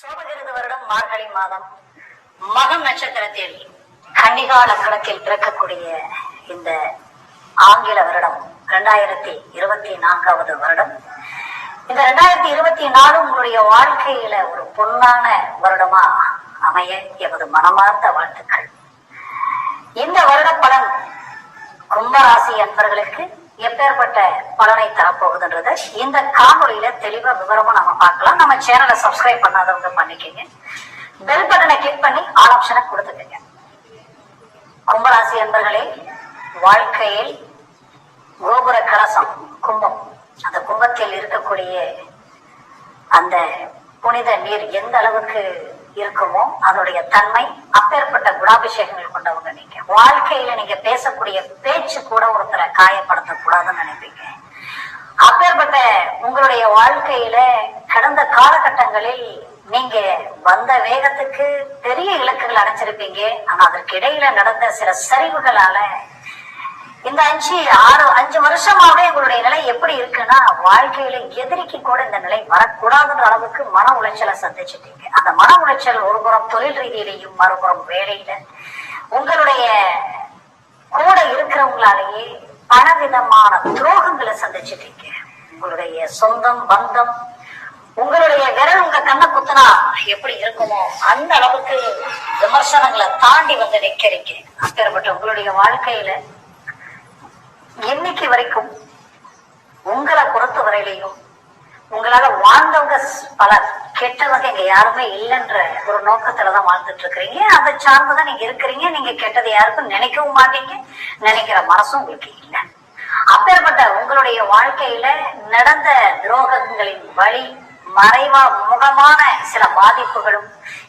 சோபகிருது வருடம் மார்கழி மாதம் மகம் நட்சத்திரத்தில் கன்னிகா கணக்கில் பிறக்கக்கூடிய இந்த ஆங்கில வருடம் இரண்டாயிரத்தி இருபத்தி நான்காவது வருடம். இந்த ரெண்டாயிரத்தி இருபத்தி நாலு உங்களுடைய வாழ்க்கையில ஒரு பொன்னான வருடமா அமைய எமது மனமார்ந்த வாழ்த்துக்கள். இந்த வருட பலன் கும்பராசி அன்பர்களுக்கு எப்பேற்பட்ட பலனை தர இந்த காணொலியில தெளிவா விவரமா நம்ம பார்க்கலாம். நம்ம சேனலை சப்ஸ்கிரைப் பண்ணாதவங்க பண்ணிக்கங்க. பெல் பட்டனை கிளிக் பண்ணி ஆல் ஆப்ஷனை கொடுத்துக்கங்க. கும்பராசி என்பர்களே வாழ்க்கையில் கோபுர கலசம் கும்பம். அந்த கும்பத்தில் இருக்கக்கூடிய அந்த புனித நீர் எந்த அளவுக்கு இருக்குமோ அதனுடைய தன்மை அப்பேற்பட்ட குணாபிஷேகங்கள் கொண்டவங்க நீங்க. வாழ்க்கையில நீங்க பேசக்கூடிய பேச்சு கூட ஒருத்தரை காயப்படுத்த கூடாதுன்னு நினைப்பீங்க. அப்பேற்பட்ட உங்களுடைய வாழ்க்கையில கடந்த காலகட்டங்களில் நீங்க வந்த வேகத்துக்கு பெரிய இலக்குகள் அடைச்சிருப்பீங்க ஆனா அதற்கு இடையில நடந்த சில சரிவுகளால இந்த அஞ்சு ஆறு அஞ்சு வருஷமாவே உங்களுடைய நிலை எப்படி இருக்குன்னா வாழ்க்கையில எதிரிக்கு கூட இந்த நிலை வரக்கூடாதுன்ற அளவுக்கு மன உளைச்சலை சந்திச்சுட்டீங்க. அந்த மன உளைச்சல் ஒருபுறம் தொழில் ரீதியிலையும் மறுபுறம் வேலையில. உங்களுடைய கூட இருக்கிறவங்களாலேயே பலவிதமான துரோகங்களை சந்திச்சிட்டீங்க. உங்களுடைய சொந்தம் பந்தம் உங்களுடைய விரல் உங்க கண்ணை குத்துனா எப்படி இருக்குமோ அந்த அளவுக்கு விமர்சனங்களை தாண்டி வந்து நிக்கிறீங்க. அப்பேற்பட்ட உங்களுடைய வாழ்க்கையில இன்னைக்கு வரைக்கும் உங்களை பொறுத்த வரையிலையும் உங்களால வாழ்ந்தவங்க பலர் கெட்டவங்க இங்க யாருமே இல்லைன்ற ஒரு நோக்கத்துலதான் வாழ்ந்துட்டு இருக்கிறீங்க அதை சார்ந்துதான் நீங்க இருக்கிறீங்க. நீங்க கெட்டதை யாருக்கும் நினைக்கவும் மாட்டீங்க. நினைக்கிற மனசும் உங்களுக்கு இல்லை. அப்பேற்பட்ட உங்களுடைய வாழ்க்கையில நடந்த துரோகங்களின் வழி மறைவா முகமான சில பாதிப்புகளும்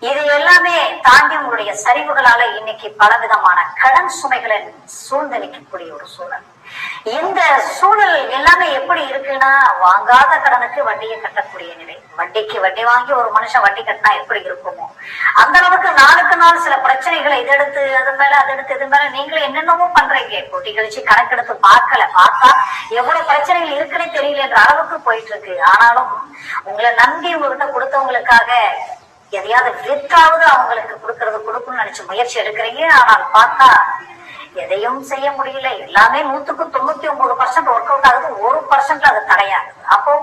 இது எல்லாமே தாண்டி உங்களுடைய சரிவுகளால இன்னைக்கு பலவிதமான கடன் சுமைகளை சூழ்ந்து நிற்கக்கூடிய ஒரு சூழல். இந்த சூழல் எல்லாமே எப்படி இருக்குன்னா வாங்காத கடனுக்கு வட்டியை கட்டக்கூடிய நிலை. வட்டிக்கு வட்டி வாங்கி ஒரு மனுஷன் வட்டி கட்டினா எப்படி இருக்குமோ. அந்த அளவுக்கு நாளுக்கு நாள் சில பிரச்சனைகளை இதெடுத்து அது மேல அது எடுத்து இது மேல நீங்களும் என்னென்னமோ பண்றீங்க. கூட்டி கழிச்சு கணக்கெடுத்து பார்க்கல பார்த்தா எவ்வளவு பிரச்சனைகள் இருக்குன்னே தெரியலன்ற அளவுக்கு போயிட்டு இருக்கு ஆனாலும் உங்களை நம்பி உங்ககிட்ட கொடுத்தவங்களுக்காக எதையாவது விற்காவது அவங்களுக்கு கொடுக்கறது கொடுக்கணும்னு நினைச்சு முயற்சி எடுக்கிறீங்க. ஆனால் பார்த்தா எதையும் செய்ய முடியல. எல்லாமே நூத்துக்கு தொண்ணூத்தி ஒன்பது பர்சன்ட் ஒர்க் அவுட் ஆகுது. ஒரு பர்சன்ட் அது தடையாகுது. அப்போ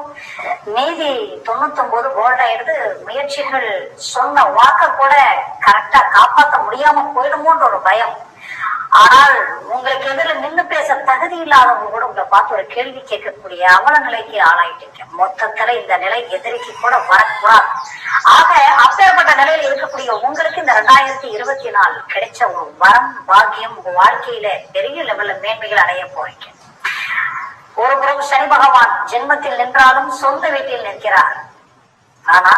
மீதி தொண்ணூத்தி ஒன்பது கோல்ட் ஆயிடுது முயற்சிகள் சொன்ன வாக்க கூட கரெக்டா காப்பாத்த முடியாம போயிடுமோன்ற ஒரு பயம். ஆனால் உங்களுக்கு எதிர நின்னு பேச தகுதி இல்லாதவங்க கூட உங்களை பார்த்து ஒரு கேள்வி கேட்கக்கூடிய அவல நிலைக்கு ஆளாயிட்டீங்க மொத்தத்துல இந்த நிலை எதிரிக்கு கூட வரக்கூடாது. ஆக அப்பேற்பட்ட நிலையில இருக்கக்கூடிய உங்களுக்கு இந்த ரெண்டாயிரத்தி இருபத்தி நாலு கிடைச்ச ஒரு வரம் பாக்கியம் உங்க வாழ்க்கையில பெரிய லெவல்ல மேன்மைகள் அடைய போறீங்க. ஒரு புறம் சனி பகவான் ஜென்மத்தில் நின்றாலும் சொந்த வீட்டில் நிற்கிறார். ஆனா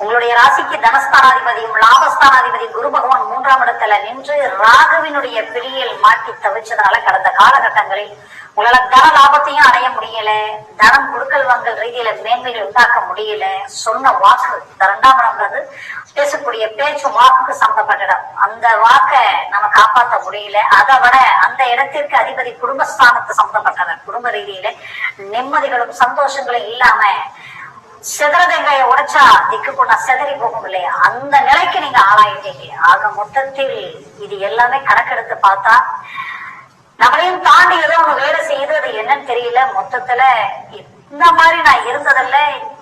உங்களுடைய ராசிக்கு தனஸ்தானாதிபதியும் லாபஸ்தானாதிபதி குரு பகவான் மூன்றாம் இடத்துல நின்று ராகுவினுடைய பிடியில் மாட்டி தவிச்சதால கடந்த காலகட்டங்களில் உங்களால தன லாபத்தையும் அடைய முடியல தனம் குடுக்கல் வாங்கல் ரீதியில மேன்மைகள் உண்டாக்க முடியல. சொன்ன வாக்கு இந்த இரண்டாம் இடம்ன்றது பேசக்கூடிய பேச்சு வாக்குக்கு சம்பந்தப்பட்ட இடம். அந்த வாக்க நம்ம காப்பாற்ற முடியல. அதை விட அந்த இடத்திற்கு அதிபதி குடும்பஸ்தானத்து சம்பந்தப்பட்டவர். குடும்ப ரீதியில நிம்மதிகளும் சந்தோஷங்களும் இல்லாம சிதறதெங்காய உடைச்சா திக்கு போனா சிதறி போகும் இல்லையா? அந்த நிலைக்கு நீங்க ஆளாயிட்டீங்க. ஆக மொத்தத்தில் இது எல்லாமே கணக்கெடுத்து பார்த்தா நம்மளையும் தாண்டி ஏதோ ஒண்ணு வேலை செய்யுது அது என்னன்னு தெரியல. மொத்தத்துல இந்த மாதிரி நான் இருந்ததில்ல.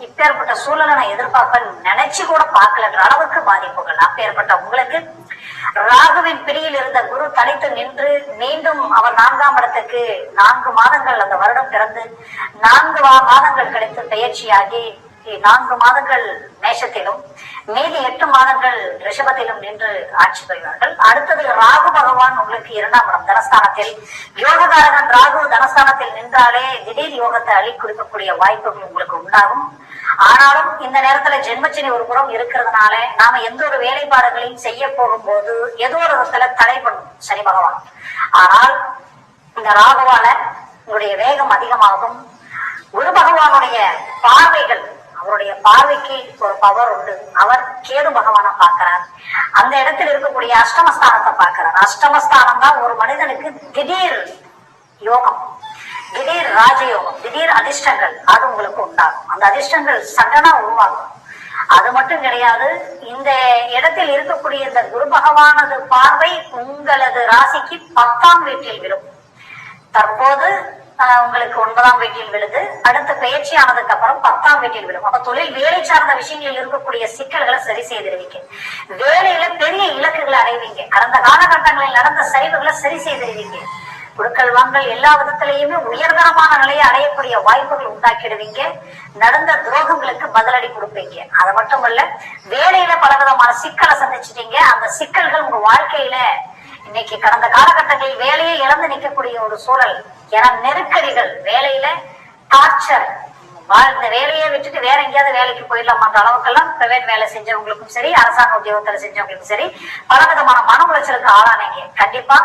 இப்பேற்பட்ட சூழலை நான் எதிர்பார்ப்பேன் நினைச்சு கூட பார்க்கலன்ற அளவுக்கு பாதிப்புகள். அப்பேற்பட்ட உங்களுக்கு ராகுவின் பிடியில் இருந்த குரு தனித்து நின்று மீண்டும் அவர் நான்காம் இடத்துக்கு நான்கு மாதங்கள் அந்த வருடம் பிறந்து நான்கு மாதங்கள் கிடைத்து பயிற்சியாகி நான்கு மாதங்கள் மேஷத்திலும் மீதி எட்டு மாதங்கள் ரிஷபத்திலும் நின்று ஆட்சி புரிவார்கள். அடுத்தது ராகு பகவான் உங்களுக்கு இரண்டாம் இடம். தனஸ்தானத்தில் யோககாரகன் ராகு தனஸ்தானத்தில் நின்றாலே திடீர் யோகத்தை அழி கொடுக்கக்கூடிய வாய்ப்புகள் உங்களுக்கு உண்டாகும். ஆனாலும் இந்த நேரத்துல ஜென்மச்சனி ஒரு புறம் இருக்கிறதுனால நாம எந்த ஒரு வேலைப்பாடுகளையும் செய்ய போகும்போது ஏதோ ஒரு விதத்துல தடைபடும் சனி பகவான். ஆனால் இந்த ராகுவால உங்களுடைய வேகம் அதிகமாகும். குரு பகவானுடைய பார்வைகள் அவருடைய பார்வைக்கு ஒரு பவர் உண்டு. அவர் கேது பகவான பாக்குறார் அந்த இடத்தில் இருக்கக்கூடிய அஷ்டமஸ்தானத்தை பாக்குறார் அஷ்டமஸ்தானம் தான் ஒரு மனிதனுக்கு திடீர் யோகம் திடீர் ராஜயோகம் திடீர் அதிர்ஷ்டங்கள் அது உங்களுக்கு உண்டாகும். அந்த அதிர்ஷ்டங்கள் சடனா உருவாகும். அது மட்டும் கிடையாது இந்த இடத்தில் இருக்கக்கூடிய இந்த குரு பகவானது பார்வை உங்களது ராசிக்கு பத்தாம் வீட்டில் விழும் தற்போது உங்களுக்கு ஒன்பதாம் வீட்டில் விழுது. அடுத்து பயிற்சி ஆனதுக்கு அப்புறம் பத்தாம் வீட்டில் விழும் அப்ப தொழில் வேலை சார்ந்த விஷயங்களில் இருக்கக்கூடிய சிக்கல்களை சரி செய்திருவீங்க. வேலையில பெரிய இலக்குகளை அடைவீங்க. கடந்த காலகட்டங்களில் நடந்த சரிவுகளை சரி செய்திருவீங்க. குடுக்கல் வாங்கல் எல்லா விதத்திலையுமே உயர்தரமான நிலையை அடையக்கூடிய வாய்ப்புகள் உண்டாக்கிடுவீங்க. நடந்த துரோகங்களுக்கு பதிலடி கொடுப்பீங்க. அது மட்டுமல்ல வேலையில பலவிதமான சிக்கலை சந்திச்சிட்டீங்க. அந்த சிக்கல்கள் உங்க வாழ்க்கையில இன்னைக்கு கடந்த காலகட்டங்களில் வேலையை இழந்து நிற்கக்கூடிய ஒரு சூழல் என நெருக்கடிகள் வேலையில டார்ச்சர் இந்த வேலையை விட்டுட்டு வேற எங்கேயாவது வேலைக்கு போயிடலாமான்ற அளவுக்கெல்லாம் பிரைவேட் வேலை செஞ்சவங்களுக்கும் சரி அரசாங்க உத்தியோகத்துல செஞ்சவங்களுக்கும் சரி பல விதமான மன உளைச்சலுக்கு ஆளானீங்க. கண்டிப்பா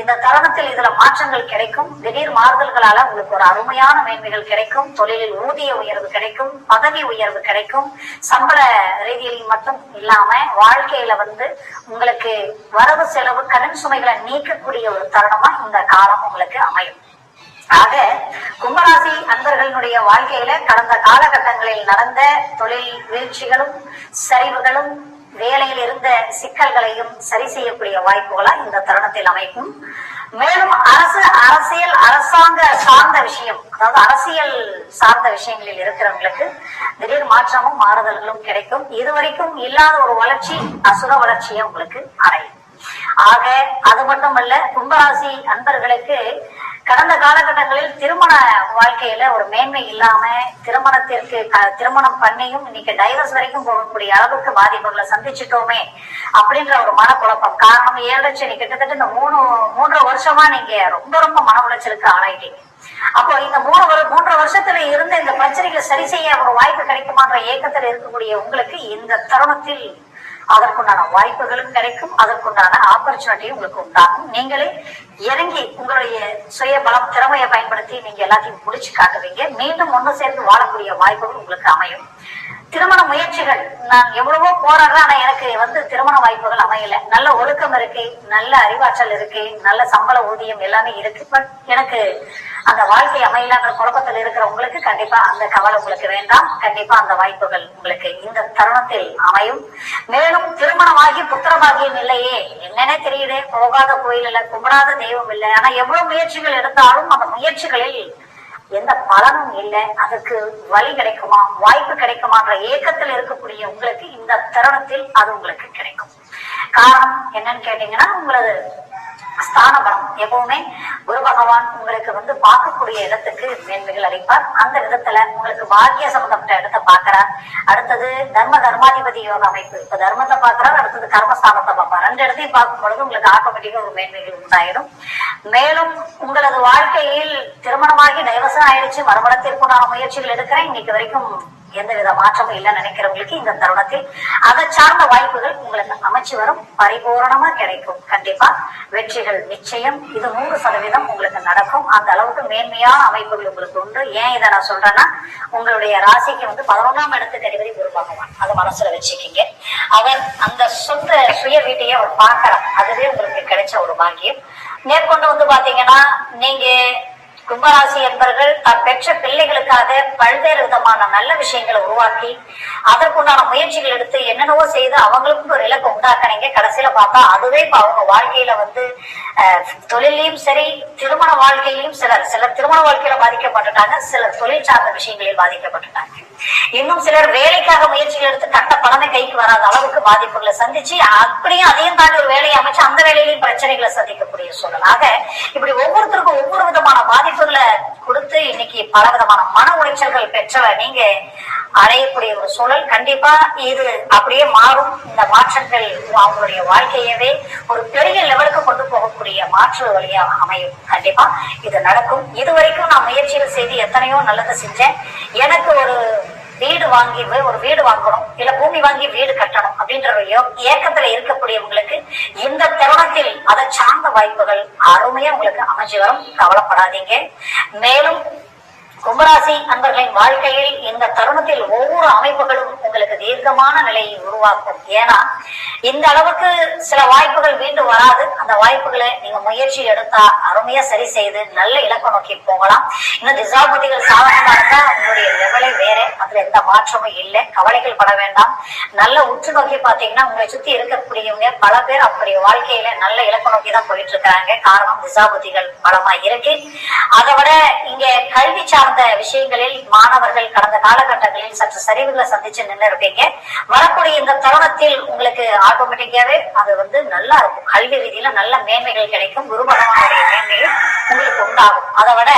இந்த தருணத்தில் இதுல மாற்றங்கள் கிடைக்கும். திடீர் மாறுதல்களால உங்களுக்கு ஒரு அருமையான மேன்மைகள் கிடைக்கும். தொழிலில் ஊதிய உயர்வு கிடைக்கும். பதவி உயர்வு கிடைக்கும். சம்பள ரீதியில் மட்டும் இல்லாம வாழ்க்கையில வந்து உங்களுக்கு வரவு செலவு கடன் சுமைகளை நீக்கக்கூடிய ஒரு தருணமா இந்த காலம் உங்களுக்கு அமையும். ஆக கும்பராசி அன்பர்களுடைய வாழ்க்கையில கடந்த காலகட்டங்களில் நடந்த தொழில் வீழ்ச்சிகளும் சரிவுகளும் வேலையில் இருந்த சிக்கல்களையும் சரி செய்யக்கூடிய வாய்ப்புகளா இந்த தருணத்தில் அமைக்கும். மேலும் அரசு அரசியல் அரசாங்க சார்ந்த விஷயம் அதாவது அரசியல் சார்ந்த விஷயங்களில் இருக்கிறவங்களுக்கு திடீர் மாற்றமும் மாறுதல்களும் கிடைக்கும். இதுவரைக்கும் இல்லாத ஒரு வளர்ச்சி அசுர வளர்ச்சியை உங்களுக்கு அடையும். ஆக அது மட்டுமல்ல கும்பராசி அன்பர்களுக்கு கடந்த காலகட்டங்களில் திருமண வாழ்க்கையில ஒரு மேன்மை இல்லாம திருமணத்திற்கு திருமணம் பண்ணியும் இன்னைக்கு டைவர்ஸ் வரைக்கும் போகக்கூடிய அளவுக்கு பாதிப்புகளை சந்திச்சிட்டோமே அப்படின்ற ஒரு மனக்குழப்பம். காரணம் ஏழரை கிட்டத்தட்ட இந்த மூணு மூன்றரை வருஷமா நீங்க ரொம்ப ரொம்ப மன உளைச்சலுக்கு ஆளாயிட்டீங்க. அப்போ இந்த மூணு வரு- மூன்று வருஷத்துல இருந்து இந்த பிரச்சனைகளை சரி செய்ய ஒரு வாய்ப்பு கிடைக்குமான்ற ஏக்கத்தில் இருக்கக்கூடிய உங்களுக்கு இந்த தருணத்தில் அதற்குண்டான வாய்ப்புகளும் கிடைக்கும் அதற்குண்டான ஆப்பர்ச்சுனிட்டியும் உங்களுக்கு உண்டாகும். நீங்களே இறங்கி உங்களுடைய சுய பலம் திறமையை பயன்படுத்தி நீங்க எல்லாத்தையும் முடிச்சு காட்டுவீங்க. மீண்டும் ஒண்ணு சேர்ந்து வாழக்கூடிய வாய்ப்புகள் உங்களுக்கு அமையும். திருமண முயற்சிகள் நான் எவ்வளவோ போராடுறேன் ஆனா எனக்கு வந்து திருமண வாய்ப்புகள் அமையல. நல்ல ஒழுக்கம் இருக்கு நல்ல அறிவாற்றல் இருக்கு நல்ல சம்பள ஊதியம் எல்லாமே இருக்கு. பட் எனக்கு அந்த வாழ்க்கை அமையலாங்கிற குழப்பத்தில் இருக்கிறவங்களுக்கு கண்டிப்பா அந்த கவலை உங்களுக்கு வேண்டாம். கண்டிப்பா அந்த வாய்ப்புகள் உங்களுக்கு இந்த தருணத்தில் அமையும். மேலும் திருமணமாகி புத்திரமாகிய இல்லையே. என்னன்னே தெரியுது. போகாத கோயில் இல்ல கும்பிடாத தெய்வம் இல்லை. ஆனா எவ்வளவு முயற்சிகள் எடுத்தாலும் அந்த முயற்சிகளில் எந்த பலனும் இல்லை. அதுக்கு வழி கிடைக்குமா? வாய்ப்பு கிடைக்குமான்ற ஏக்கத்தில் இருக்கக்கூடிய உங்களுக்கு இந்த தருணத்தில் அது உங்களுக்கு கிடைக்கும். காரணம் என்னன்னு கேட்டீங்கன்னா உங்களது ஸ்தான பலம் எப்பவுமே குரு பகவான் உங்களுக்கு வந்து பார்க்கக்கூடிய இடத்துக்கு மேன்மைகள் அளிப்பார். அந்த விதத்துல உங்களுக்கு பாக்கிய சம்பந்தப்பட்ட இடத்தை பாக்குறார் அடுத்தது தர்ம தர்மாதிபதி யோக அமைப்பு. இப்ப தர்மத்தை பாக்குறாரு அடுத்தது கர்மஸ்தானத்தை பார்ப்பார். ரெண்டு இடத்தையும் பார்க்கும் பொழுது உங்களுக்கு ஆட்டோமேட்டிக்கா ஒரு மேன்மைகள் உண்டாயிடும் மேலும் உங்களது வாழ்க்கையில் திருமணமாகி டைவர்ஸும் ஆயிடுச்சு மறுமணத்திற்குண்டான முயற்சிகள் எடுக்கிறேன். இன்னைக்கு வரைக்கும் எந்தவித மாற்றமும் இல்லைன்னு நினைக்கிறவங்களுக்கு இந்த தருணத்தில் அதை சார்ந்த வாய்ப்புகள் உங்களுக்கு அமைச்சு வரும். பரிபூரணமா கிடைக்கும். கண்டிப்பா வெற்றிகள் நிச்சயம். இது நூறு சதவீதம் உங்களுக்கு நடக்கும். அந்த அளவுக்கு மேன்மையான அமைப்புகள் உங்களுக்கு உண்டு. ஏன் இதை நான் சொல்றேன்னா உங்களுடைய ராசிக்கு வந்து பதினொன்றாம் இடத்துக்கு அதிபதி குரு பகவான். அதை மனசுல வச்சுக்கிங்க. அவர் அந்த சொந்த சுய வீட்டையே அவர் பார்க்கறார் அதுவே உங்களுக்கு கிடைச்ச ஒரு பாக்கியம். மேற்கொண்டு வந்து பாத்தீங்கன்னா நீங்க கும்பராசி என்பவர்கள் தான் பெற்ற பிள்ளைகளுக்காக பல்வேறு விதமான நல்ல விஷயங்களை உருவாக்கி அதற்குண்டான முயற்சிகள் எடுத்து என்னென்னவோ செய்து அவங்களுக்கும் ஒரு இலக்கை உண்டாக்கினீங்க. கடைசியில பார்த்தா அதுவே இப்ப அவங்க வாழ்க்கையில வந்து தொழிலையும் சரி திருமண வாழ்க்கையிலும் சிலர் சிலர் திருமண வாழ்க்கையில பாதிக்கப்பட்டுட்டாங்க சிலர் தொழில் சார்ந்த விஷயங்களில் பாதிக்கப்பட்டுட்டாங்க. இன்னும் சிலர் வேலைக்காக முயற்சிகள் எடுத்து கட்ட பணமே கைக்கு வராத அளவுக்கு பாதிப்புகளை சந்திச்சு அப்படியும் அதையும் தாண்டி ஒரு வேலையை அமைச்சு அந்த வேலையிலையும் பிரச்சனைகளை சந்திக்கக்கூடிய சூழலாக இப்படி ஒவ்வொருத்தருக்கும் ஒவ்வொரு விதமான வாய்ப்புகளை கொடுத்து இன்னைக்கு பல விதமான மன உளைச்சல்கள் பெற்றவ நீங்க அடையக்கூடிய ஒரு சூழல் கண்டிப்பா இது அப்படியே மாறும். இந்த மாற்றங்கள் அவங்களுடைய வாழ்க்கையவே ஒரு பெரிய லெவலுக்கு கொண்டு போகக்கூடிய மாற்று வழியாக அமையும். கண்டிப்பா இது நடக்கும். இதுவரைக்கும் நான் முயற்சிகள் செய்து எத்தனையோ நல்லது செஞ்சேன். எனக்கு ஒரு வீடு வாங்கி ஒரு வீடு வாங்கணும் இல்ல பூமி வாங்கி வீடு கட்டணும் அப்படின்ற ஒரு ஏக்கத்துல இருக்கக்கூடியவங்களுக்கு இந்த தருணத்தில் அதை சார்ந்த வாய்ப்புகள் அருமையா உங்களுக்கு அமைஞ்சு வரும். கவலைப்படாதீங்க. மேலும் கும்பராசி அன்பர்களின் வாழ்க்கையில் இந்த தருணத்தில் ஒவ்வொரு அமைப்புகளும் உங்களுக்கு தீர்க்கமான நிலையை உருவாக்கும். ஏன்னா இந்த அளவுக்கு சில வாய்ப்புகள் மீண்டும் வராது. அந்த வாய்ப்புகளை நீங்க முயற்சி எடுத்தா அருமையா சரி செய்து நல்ல இலக்கை நோக்கி போகலாம். இன்னும் திசாபதிகள் சாதகமா இருந்தா உங்களுடைய லெவலே வேற. அதுல எந்த மாற்றமும் இல்லை. கவலைகள் பட வேண்டாம். நல்ல உற்று நோக்கி பாத்தீங்கன்னா உங்களை சுத்தி இருக்கக்கூடியவங்க பல பேர் அப்படி வாழ்க்கையில நல்ல இலக்கு நோக்கி தான் போயிட்டு இருக்கிறாங்க. காரணம் திசாபதிகள் பலமா இருக்கு. அதை விட இங்க கல்வி சார்ந்த விஷயங்களில் மாணவர்கள் கடந்த காலகட்டங்களில் சற்று சரிவுகளை சந்திச்சு நின்று இருப்பீங்க வரக்கூடிய இந்த தருணத்தில் உங்களுக்கு ஆட்டோமேட்டிக்காவே அது வந்து நல்லா இருக்கும். கல்வி ரீதியில நல்ல மேன்மைகள் கிடைக்கும். குரு பகவானுடைய மேன்மைகள் உங்களுக்கு உண்டாகும். அதை விட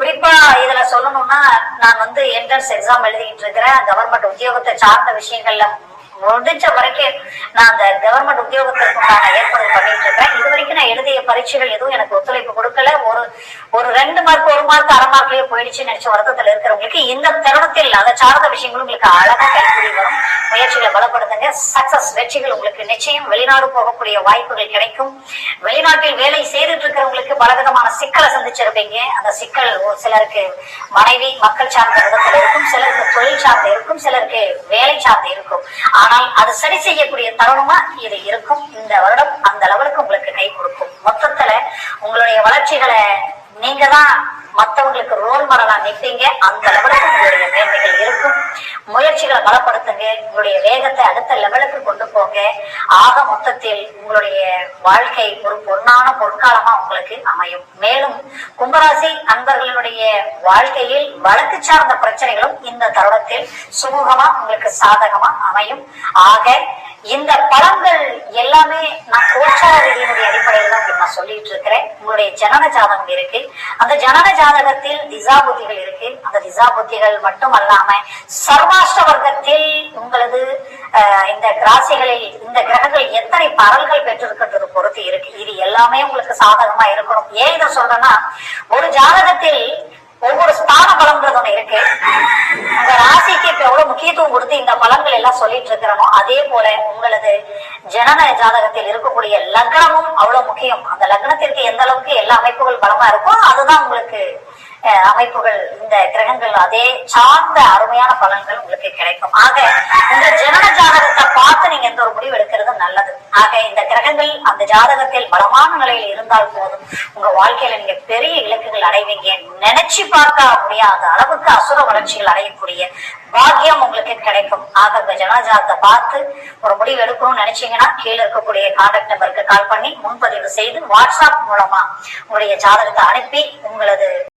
குறிப்பா இதுல சொல்லணும்னா நான் வந்து என்ட்ரன்ஸ் எக்ஸாம் எழுதிட்டு இருக்கிறேன். கவர்மெண்ட் உத்தியோகத்தை சார்ந்த விஷயங்கள்ல முடிஞ்ச வரைக்கும் நான் அந்த கவர்மெண்ட் உத்தியோகத்திற்கு உண்டான ஏற்பாடு பண்ணிட்டு இருக்கேன். இது வரைக்கும் நான் எழுதிய பரீட்சைகள் எதுவும் எனக்கு ஒத்துழைப்பு கொடுக்கல. ஒரு ஒரு ரெண்டு மார்க் ஒரு மார்க் அரை மார்க்லயே போயிடுச்சு நினைச்ச வருத்தத்துல இருக்கிறவங்களுக்கு இந்த தருணத்தில் அதை சார்ந்த விஷயங்களும் உங்களுக்கு அழகா கைக்கூடி வரும். முயற்சிகளை பலப்படுத்துங்க. சக்சஸ் வெற்றிகள் உங்களுக்கு நிச்சயம். வெளிநாடு போகக்கூடிய வாய்ப்புகள் கிடைக்கும். வெளிநாட்டில் வேலை செய்துட்டு இருக்கிறவங்களுக்கு பலவிதமான சிக்கலை சந்திச்சிருப்பீங்க. அந்த சிக்கல் ஒரு சிலருக்கு மனைவி மக்கள் சார்ந்த விதத்தில் இருக்கும். சிலருக்கு தொழில் சார்ந்து இருக்கும். சிலருக்கு வேலை சார்ந்து இருக்கும். ஆனால் அது சரி செய்யக்கூடிய தருணமா இது இருக்கும். இந்த வருடம் அந்த லெவலுக்கு உங்களுக்கு கை கொடுக்கும். மொத்தத்துல உங்களுடைய வளர்ச்சிகளை நீங்க தான் மற்றவங்களுக்கு ரோல் மாடலா நிற்பீங்க அந்த லெவலுக்கு உங்களுடைய மேன்மைகள் இருக்கும். முயற்சிகளை பலப்படுத்துங்க. உங்களுடைய வேகத்தை அடுத்த லெவலுக்கு கொண்டு போங்க. ஆக மொத்தத்தில் உங்களுடைய வாழ்க்கை ஒரு பொன்னான பொற்காலமா உங்களுக்கு அமையும். மேலும் கும்பராசி அன்பர்களுடைய வாழ்க்கையில் வழக்கு சார்ந்த பிரச்சனைகளும் இந்த தருணத்தில் சுமூகமா உங்களுக்கு சாதகமா அமையும். ஆக இந்த பலன்கள் எல்லாமே நான் கோச்சார ரீதியினுடைய அடிப்படையில் தான் நான் சொல்லிட்டு இருக்கிறேன் உங்களுடைய ஜனன ஜாதகம் இருக்கு. அந்த ஜனன ஜாதகத்தில் திசா புத்திகள் இருக்கு. அந்த திசா புத்திகள் மட்டும் அல்லாம சர்வாஷ்ட வர்க்கத்தில் உங்களது இந்த ராசிகளில் இந்த கிரகங்கள் எத்தனை பரல்கள் பெற்றிருக்கின்றது பொறுத்து இருக்கு. இது எல்லாமே உங்களுக்கு சாதகமா இருக்கணும். ஏன் இதை சொல்றேன்னா ஒரு ஜாதகத்தில் ஒவ்வொரு ஸ்தான பலன்றது ஒண்ணு இருக்கு. உங்க ராசிக்கு இப்ப எவ்வளவு முக்கியத்துவம் கொடுத்து இந்த பலன்கள் எல்லாம் சொல்லிட்டு இருக்கிறோமோ அதே போல உங்களது ஜனன ஜாதகத்தில் இருக்கக்கூடிய லக்னமும் அவ்வளவு முக்கியம். அந்த லக்னத்திற்கு எந்த அளவுக்கு எல்லா அமைப்புகள் பலமா இருக்கோ அதுதான் உங்களுக்கு அஹ், அமைப்புகள் இந்த கிரகங்கள் அதே சார்ந்த அருமையான பலன்கள் உங்களுக்கு கிடைக்கும். ஆக உங்க ஜனன முடிவெடுக்கிறது நல்லது. ஆக இந்த கிரகங்கள் அந்த ஜாதகத்தில் பலமான நிலையில் இருந்தால் போதும். உங்க வாழ்க்கையில நீங்க பெரிய இலக்குகள் அடைவீங்க. நினைச்சு பார்க்க முடியாத அளவுக்கு அசுர வளர்ச்சிகள் அடையக்கூடிய பாக்கியம் உங்களுக்கு கிடைக்கும். ஆக இந்த ஜனஜாதத்தை பார்த்து ஒரு முடிவு எடுக்கணும்னு நினைச்சீங்கன்னா கீழே இருக்கக்கூடிய கான்டாக்ட் நம்பருக்கு கால் பண்ணி முன்பதிவு செய்து வாட்ஸ்அப் மூலமா உங்களுடைய ஜாதகத்தை அனுப்பி உங்களது